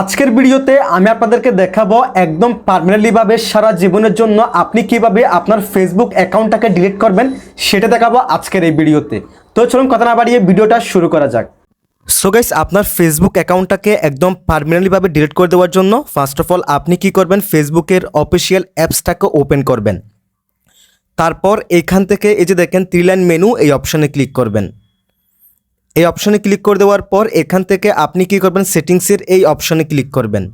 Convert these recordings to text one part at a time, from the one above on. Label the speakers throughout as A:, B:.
A: আজকের ভিডিওতে আমি আপনাদেরকে দেখাবো একদম পার্মানেন্টলিভাবে সারা জীবনের জন্য আপনি কীভাবে আপনার ফেসবুক অ্যাকাউন্টটাকে ডিলিট করবেন, সেটা দেখাবো আজকের এই ভিডিওতে। তো চলুন কথা না বাড়িয়ে ভিডিওটা শুরু করা যাক। সো গাইস আপনার ফেসবুক অ্যাকাউন্টটাকে একদম পার্মানেন্টলিভাবে ডিলিট করে দেওয়ার জন্য ফার্স্ট অফ অল আপনি কি করবেন? ফেসবুকের অফিসিয়াল অ্যাপসটাকে ওপেন করবেন। তারপর এখান থেকে এই যে দেখেন থ্রি লাইন মেনু এই অপশানে ক্লিক করবেন। এই অপশানে ক্লিক করে দেওয়ার পর এখান থেকে আপনি কি করবেন? সেটিংসের এই অপশানে ক্লিক করবেন।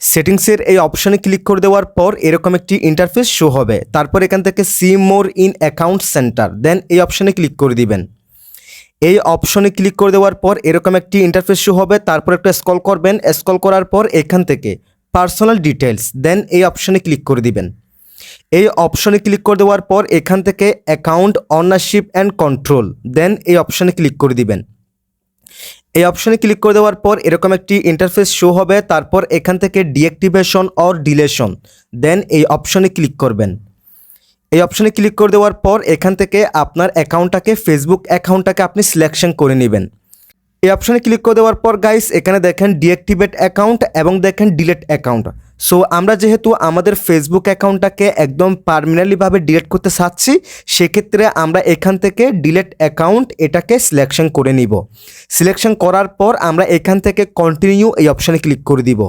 A: সেটিংসের এই অপশানে ক্লিক করে দেওয়ার পর এরকম একটি ইন্টারফেস শো হবে। তারপর এখান থেকে see more in account center then এই অপশানে ক্লিক করে দিবেন। এই অপশনে ক্লিক করে দেওয়ার পর এরকম একটি ইন্টারফেস শো হবে। তারপর একটা স্ক্রল করবেন। স্ক্রল করার পর এখান থেকে পার্সোনাল ডিটেলস দেন এই অপশনে ক্লিক করে দিবেন। এই অপশনে ক্লিক করে দেওয়ার পর এখান থেকে account ownership and control then এই অপশনে ক্লিক করে দিবেন। এই অপশনে ক্লিক করে দেওয়ার পর এরকম একটি ইন্টারফেস শো হবে, তারপর এখান থেকে ডিঅ্যাক্টিভেশন অর ডিলেশন দেন এই অপশনে ক্লিক করবেন। এই অপশনে ক্লিক করে দেওয়ার পর এখান থেকে আপনার অ্যাকাউন্টটাকে ফেসবুক অ্যাকাউন্টটাকে আপনি সিলেকশন করে নেবেন। এই অপশনে ক্লিক করে দেওয়ার পর গাইস এখানে দেখেন ডিঅ্যাক্টিভেট অ্যাকাউন্ট এবং দেখেন ডিলেট অ্যাকাউন্ট সো আমরা যেহেতু আমাদের ফেসবুক অ্যাকাউন্টটাকে একদম পারমানেন্টলিভাবে ডিলেট করতে চাচ্ছি, সেক্ষেত্রে আমরা এখান থেকে ডিলেট অ্যাকাউন্ট এটাকে সিলেকশন করে নিব। সিলেকশন করার পর আমরা এখান থেকে কন্টিনিউ এই অপশানে ক্লিক করে দিব।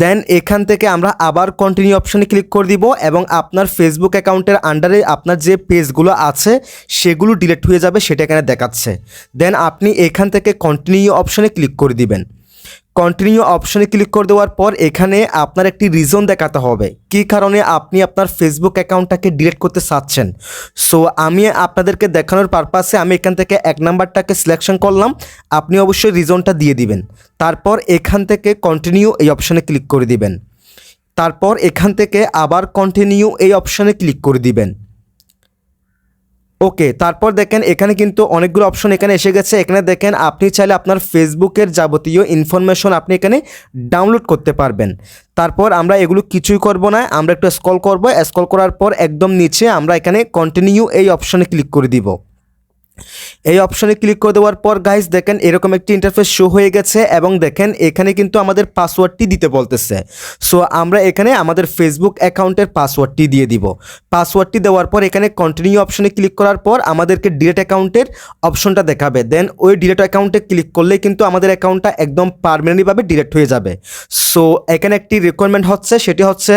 A: দেন এখান থেকে আমরা আবার কন্টিনিউ অপশানে ক্লিক করে দিব এবং আপনার ফেসবুক অ্যাকাউন্টের আন্ডারে আপনার যে পেজগুলো আছে, সেগুলো ডিলিট হয়ে যাবে, সেটা এখানে দেখাচ্ছে। দেন আপনি এখান থেকে কন্টিনিউ অপশানে ক্লিক করে দিবেন। কন্টিনিউ অপশানে ক্লিক করে দেওয়ার পর এখানে আপনার একটি রিজন দেখাতে হবে। কী কারণে আপনি আপনার ফেসবুক অ্যাকাউন্টটাকে ডিলিট করতে চাচ্ছেন? সো আমি আপনাদেরকে দেখানোর পারপাসে আমি এখান থেকে এক নাম্বারটাকে সিলেকশন করলাম। আপনি অবশ্যই রিজনটা দিয়ে দিবেন। তারপর এখান থেকে কন্টিনিউ এই অপশানে ক্লিক করে দিবেন। তারপর এখান থেকে আবার কন্টিনিউ এই অপশানে ক্লিক করে দিবেন। ওকে, তারপর দেখেন এখানে কিন্তু অনেকগুলো অপশন এখানে এসে গেছে। এখানে দেখেন আপনি চাইলে আপনার ফেসবুকের যাবতীয় ইনফরমেশন আপনি এখানে ডাউনলোড করতে পারবেন। তারপর আমরা এগুলো কিছুই করব না, আমরা একটু স্কল করব। স্কল করার পর একদম নিচে আমরা এখানে কন্টিনিউ এই অপশনে ক্লিক করে দিব। এই অপশনে ক্লিক করে দেওয়ার পর গাইস দেখেন এরকম একটি ইন্টারফেস শো হয়ে গেছে এবং দেখেন এখানে কিন্তু আমাদের পাসওয়ার্ডটি দিতে বলতেছে। সো আমরা এখানে আমাদের ফেসবুক অ্যাকাউন্টের পাসওয়ার্ডটি দিয়ে দিব। পাসওয়ার্ডটি দেওয়ার পর, এখানে কন্টিনিউ অপশনে ক্লিক করার পর, আমাদেরকে ডিলেট অ্যাকাউন্টের অপশনটা দেখাবে। দেন ওই ডিলেট অ্যাকাউন্টে ক্লিক করলেই কিন্তু আমাদের অ্যাকাউন্টটা একদম পারমানেন্টলিভাবে ডিলেট হয়ে যাবে। সো এখানে একটি রিকোয়ারমেন্ট হচ্ছে, সেটি হচ্ছে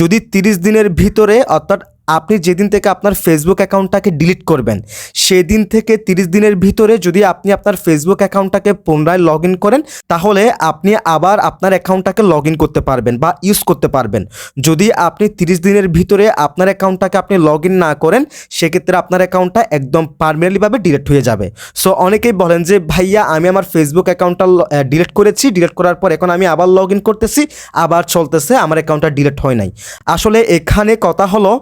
A: যদি তিরিশ দিনের ভিতরে, অর্থাৎ আপনি যেদিন থেকে আপনার ফেসবুক অ্যাকাউন্টটাকে ডিলিট করবেন, সেদিন থেকে তিরিশ দিনের ভিতরে যদি আপনি আপনার ফেসবুক অ্যাকাউন্টটাকে পুনরায় লগ ইন করেন, তাহলে আপনি আবার আপনার অ্যাকাউন্টটাকে লগ ইন করতে পারবেন বা ইউজ করতে পারবেন। যদি আপনি তিরিশ দিনের ভিতরে আপনার অ্যাকাউন্টটাকে আপনি লগ ইন না করেন, সেক্ষেত্রে আপনার অ্যাকাউন্টটা একদম পারমানেন্টলিভাবে ডিলিট হয়ে যাবে। সো অনেকেই বলেন যে, ভাইয়া, আমি আমার ফেসবুক অ্যাকাউন্টটা ডিলিট করেছি ডিলিট করার পর এখন আমি আবার লগ ইন করতেছি, আবার চলতেছে, আমার অ্যাকাউন্টটা ডিলিট হয় নাই। আসলে এখানে কথা হলো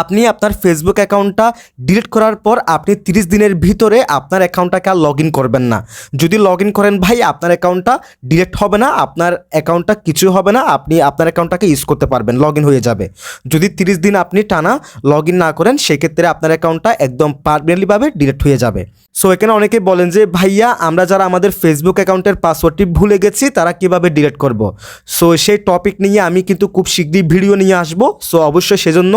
A: আপনি আপনার ফেসবুক অ্যাকাউন্টটা ডিলিট করার পর আপনি তিরিশ দিনের ভিতরে আপনার অ্যাকাউন্টটাকে আর লগ করবেন না। যদি লগ করেন ভাই, আপনার অ্যাকাউন্টটা ডিলিট হবে না, আপনার অ্যাকাউন্টটা কিছু হবে না, আপনি আপনার অ্যাকাউন্টটাকে ইউজ করতে পারবেন লগ হয়ে যাবে। যদি তিরিশ দিন আপনি টানা লগ না করেন, সেক্ষেত্রে আপনার অ্যাকাউন্টটা একদম পারমানেন্টলিভাবে ডিলিট হয়ে যাবে। সো এখানে অনেকে বলেন যে, ভাইয়া, আমরা যারা আমাদের ফেসবুক অ্যাকাউন্টের পাসওয়ার্ডটি ভুলে গেছি, তারা কীভাবে ডিলিট করব? সো সেই টপিক নিয়ে আমি কিন্তু খুব শীঘ্রই ভিডিও নিয়ে আসব। সো অবশ্যই সেজন্য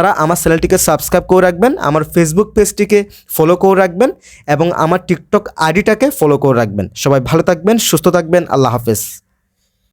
A: আপনারা আমার চ্যানেলটিকে সাবস্ক্রাইব করে রাখবেন, আমার ফেসবুক পেজটিকে ফলো করে রাখবেন এবং আমার টিকটক আইডিটাকে ফলো করে রাখবেন। সবাই ভালো থাকবেন, সুস্থ থাকবেন, আল্লাহ হাফেজ।